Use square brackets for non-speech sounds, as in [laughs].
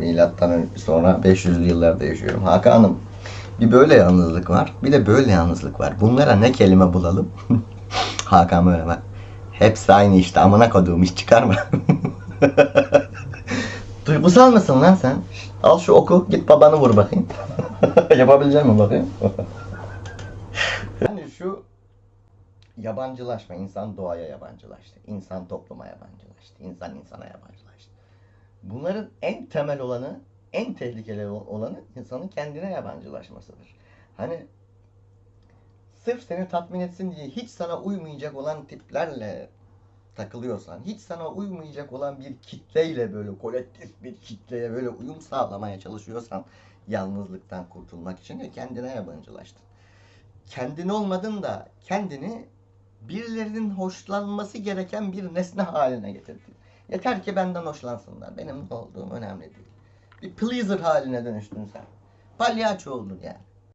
Milattan sonra 500'lü yıllarda yaşıyorum. Hakan'ım bir böyle yalnızlık var. Bir de böyle yalnızlık var. Bunlara ne kelime bulalım? [laughs] Hakan böyle bak. Hepsi aynı işte. Amına koduğum iş çıkarma. [laughs] Duygusal mısın lan sen? Al şu oku git babanı vur bakayım. [laughs] Yapabilecek mi bakayım? yani şu yabancılaşma, insan doğaya yabancılaştı. insan topluma yabancılaştı. insan insana yabancılaştı. Bunların en temel olanı, en tehlikeli olanı insanın kendine yabancılaşmasıdır. Hani sırf seni tatmin etsin diye hiç sana uymayacak olan tiplerle takılıyorsan, hiç sana uymayacak olan bir kitleyle böyle kolektif bir kitleye böyle uyum sağlamaya çalışıyorsan yalnızlıktan kurtulmak için de kendine yabancılaştın. Kendin olmadın da kendini birilerinin hoşlanması gereken bir nesne haline getirdin. Yeter ki benden hoşlansınlar. Benim ne olduğum önemli değil. Bir pleaser haline dönüştün sen. Palyaço oldun yani.